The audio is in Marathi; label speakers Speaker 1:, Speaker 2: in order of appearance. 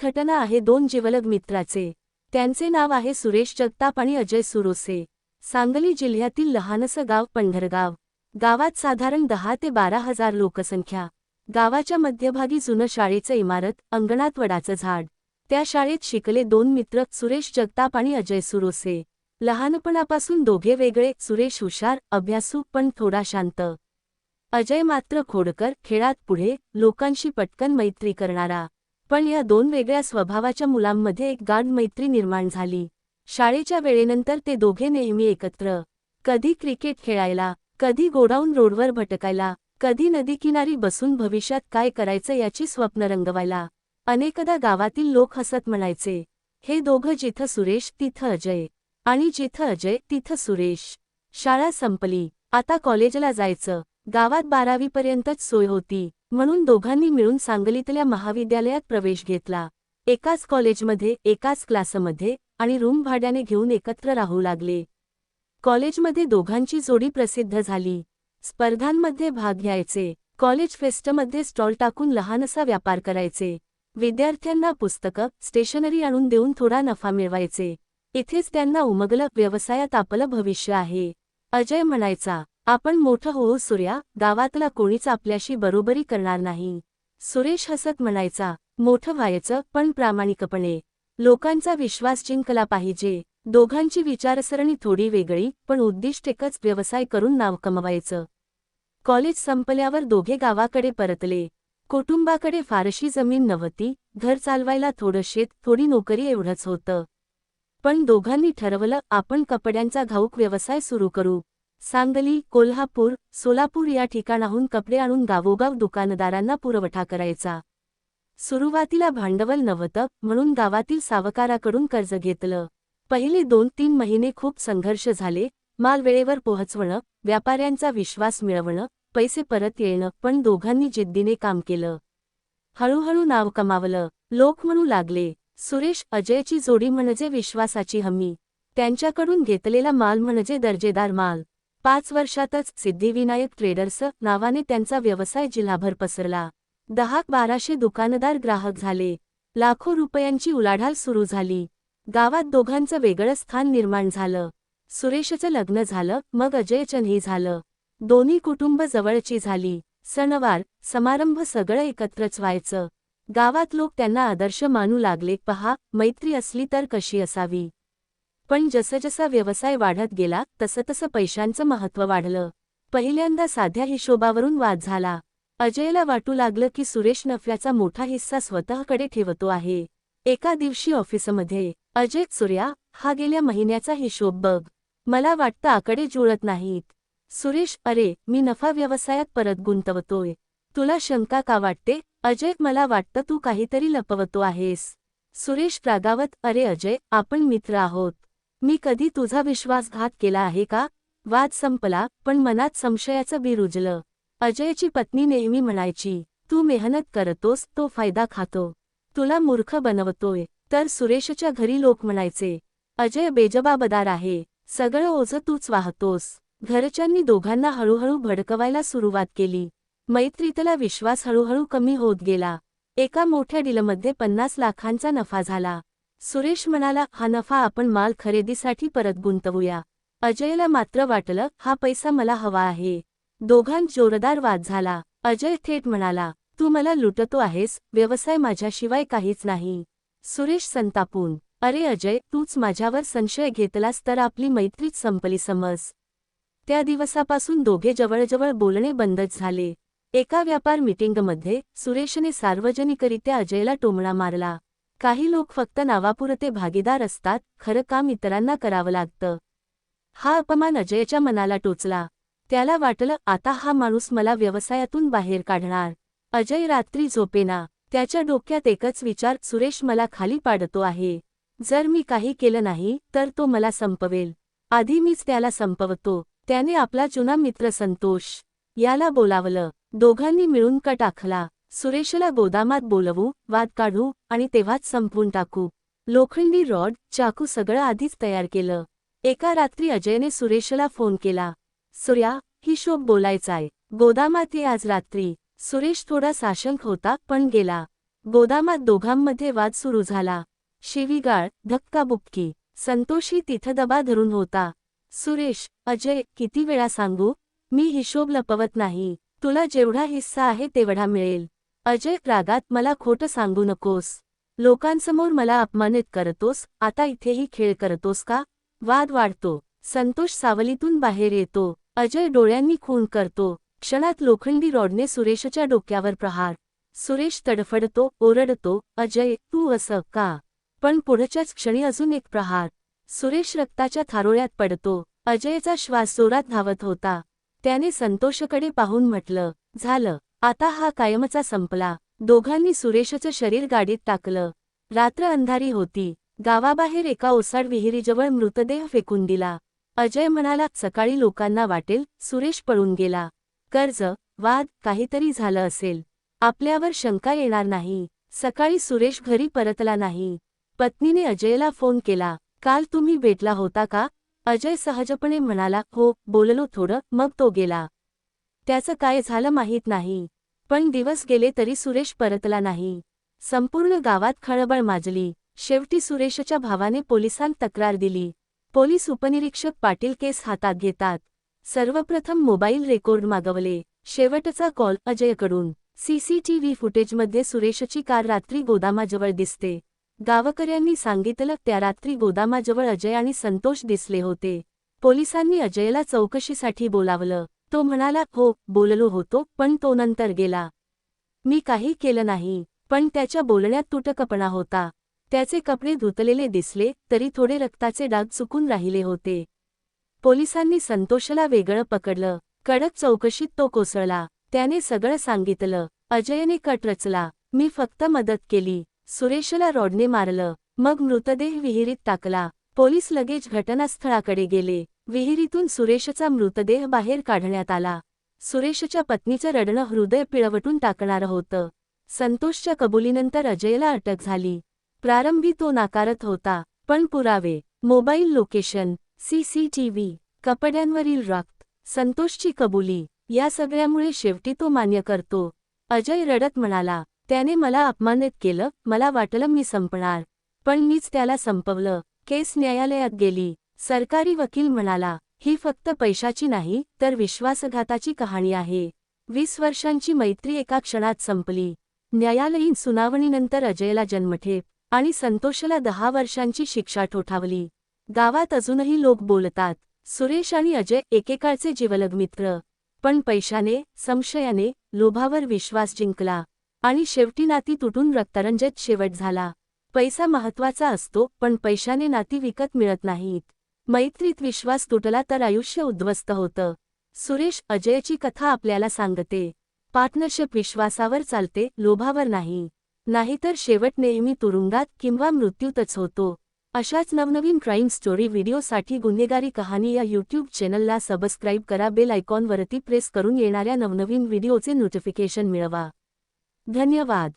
Speaker 1: घटना आहे दोन जिवलग मित्राचे. त्यांचे नाव आहे सुरेश जगताप आणि अजय सुरोसे. सांगली जिल्ह्यातील लहानसं गाव पंढरगाव. गावात साधारण दहा ते बारा हजार लोकसंख्या. गावाच्या मध्यभागी जुनं शाळेचं इमारत अंगणात वडाचं झाड. त्या शाळेत शिकले दोन मित्र सुरेश जगताप आणि अजय सुरोसे. लहानपणापासून दोघे वेगळे सुरेश हुशार अभ्यासू पण थोडा शांत. अजय मात्र खोडकर खेळात पुढे लोकांशी पटकन मैत्री करणारा. पण या दोन वेगळ्या स्वभावाच्या मुलांमध्ये एक गाढ मैत्री निर्माण झाली. शाळेच्या वेळेनंतर ते दोघे नेहमी एकत्र. कधी क्रिकेट खेळायला कधी गोडाऊन रोडवर भटकायला कधी नदीकिनारी बसून भविष्यात काय करायचं याची स्वप्न रंगवायला. अनेकदा गावातील लोक हसत म्हणायचे हे दोघं जिथं सुरेश तिथं अजय. आणि जिथं अजय तिथं सुरेश. शाळा संपली आता कॉलेजला जायचं. गावात बारावीपर्यंतच सोय होती. म्हणून दोघांनी मिळून सांगलीतल्या महाविद्यालयात प्रवेश घेतला. एकाच कॉलेजमध्ये एकाच क्लासमध्ये आणि रूम भाड्याने घेऊन एकत्र राहू लागले. कॉलेजमध्ये दोघांची जोडी प्रसिद्ध झाली. स्पर्धांमध्ये भाग घ्यायचे. कॉलेज फेस्टमध्ये स्टॉल टाकून लहानसा व्यापार करायचे. विद्यार्थ्यांना पुस्तकं स्टेशनरी आणून देऊन थोडा नफा मिळवायचे. इथेच त्यांना उमगलं व्यवसायात आपलं भविष्य आहे. अजय म्हणायचा आपण मोठं होऊ सूर्या गावातला कोणीच आपल्याशी बरोबरी करणार नाही. सुरेश हसत म्हणायचा मोठं व्हायचं पण प्रामाणिकपणे. लोकांचा विश्वास जिंकला पाहिजे. दोघांची विचारसरणी थोडी वेगळी पण उद्दिष्ट एकच व्यवसाय करून नाव कमवायचं. कॉलेज संपल्यावर दोघे गावाकडे परतले. कुटुंबाकडे फारशी जमीन नव्हती घर चालवायला थोडं शेत थोडी नोकरी एवढंच होतं. पण दोघांनी ठरवलं आपण कपड्यांचा घाऊक व्यवसाय सुरू करू. सांगली कोल्हापूर सोलापूर या ठिकाणाहून कपडे आणून गावोगाव दुकानदारांना पुरवठा करायचा. सुरुवातीला भांडवल नव्हतं म्हणून गावातील सावकाराकडून कर्ज घेतलं. पहिले दोन तीन महिने खूप संघर्ष झाले माल वेळेवर पोहोचवणं व्यापाऱ्यांचा विश्वास मिळवणं पैसे परत येणं पण दोघांनी जिद्दीने काम केलं. हळूहळू नाव कमावलं. लोक म्हणू लागले सुरेश अजयची जोडी म्हणजे विश्वासाची हमी. त्यांच्याकडून घेतलेला माल म्हणजे दर्जेदार माल. पाच वर्षातच सिद्धिविनायक ट्रेडर्स नावाने त्यांचा व्यवसाय जिल्हाभर पसरला. दहा बाराशे दुकानदार ग्राहक झाले. लाखो रुपयांची उलाढाल सुरू झाली. गावात दोघांचं वेगळं स्थान निर्माण झालं. सुरेशचं लग्न झालं मग अजयचनही झालं. दोन्ही कुटुंब जवळची झाली. सणवार समारंभ सगळं एकत्रच व्हायचं. गावात लोक त्यांना आदर्श मानू लागले. पहा मैत्री असली तर कशी असावी? पण जसजसा व्यवसाय वाढत गेला तसतसं पैशांचं महत्त्व वाढलं. पहिल्यांदा साध्या हिशोबावरून वाद झाला. अजयला वाटू लागलं की सुरेश नफ्याचा मोठा हिस्सा स्वतःकडे ठेवतो आहे. एका दिवशी ऑफिसमध्ये अजय सूर्या हा गेल्या महिन्याचा हिशोब बघ. मला वाटतं आकडे जुळत नाहीत. सुरेश अरे मी नफा व्यवसायात परत गुंतवतोय. तुला शंका का वाटते? अजय मला वाटतं तू काहीतरी लपवतो आहेस. सुरेश रागावत अरे अजय आपण मित्र आहोत. मी कधी तुझा विश्वासघात केला आहे का? वाद संपला पण मनात संशयाचं बी रुजलं. अजयची पत्नी नेहमी म्हणायची तू मेहनत करतोस तो फायदा खातो. तुला मूर्ख बनवतोय. तर सुरेशच्या घरी लोक म्हणायचे अजय बेजबाबदार आहे. सगळं ओझं तूच वाहतोस. घरच्यांनी दोघांना हळूहळू भडकवायला सुरुवात केली. मैत्रीतला विश्वास हळूहळू कमी होत गेला. एका मोठ्या डीलमध्ये पन्नास लाखांचा नफा झाला. सुरेश म्हणाला हा नफा आपण माल खरेदीसाठी परत गुंतवूया. अजयला मात्र वाटलं हा पैसा मला हवा आहे. दोघांत जोरदार वाद झाला. अजय थेट म्हणाला तू मला लुटतो आहेस व्यवसाय माझ्याशिवाय काहीच नाही. सुरेश संतापून अरे अजय तूच माझ्यावर संशय घेतलास तर आपली मैत्रीच संपली समज. त्या दिवसापासून दोघे जवळजवळ बोलणे बंदच झाले. एका व्यापार मीटिंगमध्ये सुरेशने सार्वजनिकरित्या अजयला टोमणा मारला. काही लोक फक्त नावापुरते भागीदार असतात खरं काम इतरांना करावं लागतं. हा अपमान अजयच्या मनाला टोचला. त्याला वाटलं आता हा माणूस मला व्यवसायातून बाहेर काढणार. अजय रात्री झोपेना. त्याच्या डोक्यात एकच विचार सुरेश मला खाली पाडतो आहे. जर मी काही केलं नाही तर तो मला संपवेल. आधी मीच त्याला संपवतो. त्याने आपला जुना मित्र संतोष याला बोलावलं. दोघांनी मिळून कट आखला सुरेशला गोदामात बोलवू वाद काढू आणि तेव्हाच संपवून टाकू. लोखंडी रॉड चाकू सगळं आधीच तयार केलं. एका रात्री अजयने सुरेशला फोन केला. सूर्या हिशोब बोलायचाय. गोदामात ये आज रात्री. सुरेश थोडा साशंक होता पण गेला. गोदामात दोघांमध्ये वाद सुरू झाला. शिवीगाळ धक्काबुक्की. संतोषी तिथं दबा धरून होता. सुरेश अजय किती वेळा सांगू? मी हिशोब लपवत नाही. तुला जेवढा हिस्सा आहे तेवढा मिळेल. अजय रागात मला खोटं सांगू नकोस. लोकांसमोर मला अपमानित करतोस. आता इथेही खेळ करतोस का? वाद वाढतो. संतोष सावलीतून बाहेर येतो. अजय डोळ्यांनी खून करतो. क्षणात लोखंडी रॉडने सुरेशच्या डोक्यावर प्रहार. सुरेश तडफडतो ओरडतो अजय तू असं का पण पुढच्याच क्षणी अजून एक प्रहार. सुरेश रक्ताच्या थारोळ्यात पडतो. अजयचा श्वास जोरात धावत होता. त्याने संतोषकडे पाहून म्हटलं झालं. आता हा कायमचा संपला. दोघांनी सुरेशचं शरीर गाडीत टाकलं. रात्र अंधारी होती. गावाबाहेर एका ओसाड विहिरीजवळ मृतदेह फेकून दिला. अजय म्हणाला सकाळी लोकांना वाटेल. सुरेश पळून गेला. कर्ज वाद काहीतरी झालं असेल. आपल्यावर शंका येणार नाही. सकाळी सुरेश घरी परतला नाही. पत्नीने अजयला फोन केला. काल तुम्ही भेटला होता का? अजय सहजपणे म्हणाला हो बोललो थोडं. मग तो गेला. त्याचं काय झालं माहीत नाही. पण दिवस गेले तरी सुरेश परतला नाही. संपूर्ण गावात खळबळ माजली. शेवटी सुरेशच्या भावाने पोलिसांत तक्रार दिली. पोलीस उपनिरीक्षक पाटील केस हातात घेतात. सर्वप्रथम मोबाईल रेकॉर्ड मागवले. शेवटचा कॉल अजयकडून. सीसीटीव्ही फुटेजमध्ये सुरेशची कार रात्री गोदामाजवळ दिसते. गावकऱ्यांनी सांगितलं त्या रात्री गोदामाजवळ अजय आणि संतोष दिसले होते. पोलिसांनी अजयला चौकशीसाठी बोलावलं. तो म्हणाला हो बोललो होतो पण तो नंतर गेला. मी काही केलं नाही पण त्याच्या बोलण्यात तुटकपणा होता. त्याचे कपडे धुतलेले दिसले तरी थोडे रक्ताचे डाग चुकून राहिले होते. पोलिसांनी संतोषला वेगळं पकडलं. कडक चौकशीत तो कोसळला. त्याने सगळं सांगितलं. अजयने कट रचला. मी फक्त मदत केली. सुरेशला रॉडने मारलं. मग मृतदेह विहिरीत टाकला. पोलीस लगेच घटनास्थळाकडे गेले. विहिरीतून सुरेशचा मृतदेह बाहेर काढण्यात आला. सुरेशच्या पत्नीचं रडणं हृदय पिळवटून टाकणारं होतं. संतोषच्या कबुलीनंतर अजयला अटक झाली. प्रारंभी तो नाकारत होता पण पुरावे मोबाईल लोकेशन सीसीटीव्ही कपड्यांवरील रक्त संतोषची कबुली या सगळ्यामुळे शेवटी तो मान्य करतो. अजय रडत म्हणाला त्याने मला अपमानित केलं मला वाटलं मी संपणार पण मीच त्याला संपवलं. केस न्यायालयात गेली सरकारी वकील म्हणाला ही फक्त पैशाची नाही तर विश्वासघाताची कहाणी आहे. वीस वर्षांची मैत्री एका क्षणात संपली. न्यायालयीन सुनावणीनंतर अजयला जन्मठेप आणि संतोषला दहा वर्षांची शिक्षा ठोठावली. गावात अजूनही लोक बोलतात सुरेश आणि अजय एकेकाळचे जीवलग मित्र पण पैशाने संशयाने लोभावर विश्वास जिंकला आणि शेवटी नाती तुटून रक्तरंजत शेवट झाला. पैसा महत्त्वाचा असतो पण पैशाने नाती विकत मिळत नाहीत. मैत्रीत विश्वास तुटला तर आयुष्य उद्ध्वस्त होतं. सुरेश अजयची कथा आपल्याला सांगते. पार्टनरशिप विश्वासावर चालते लोभावर नाही. नाहीतर शेवट नेहमी तुरुंगात किंवा मृत्यूतच होतो. अशाच नवनवीन क्राईम स्टोरी व्हिडिओसाठी गुन्हेगारी कहाणी या यूट्यूब चॅनलला सबस्क्राईब करा बेल आयकॉनवरती प्रेस करून येणाऱ्या नवनवीन व्हिडिओचे नोटिफिकेशन मिळवा. धन्यवाद.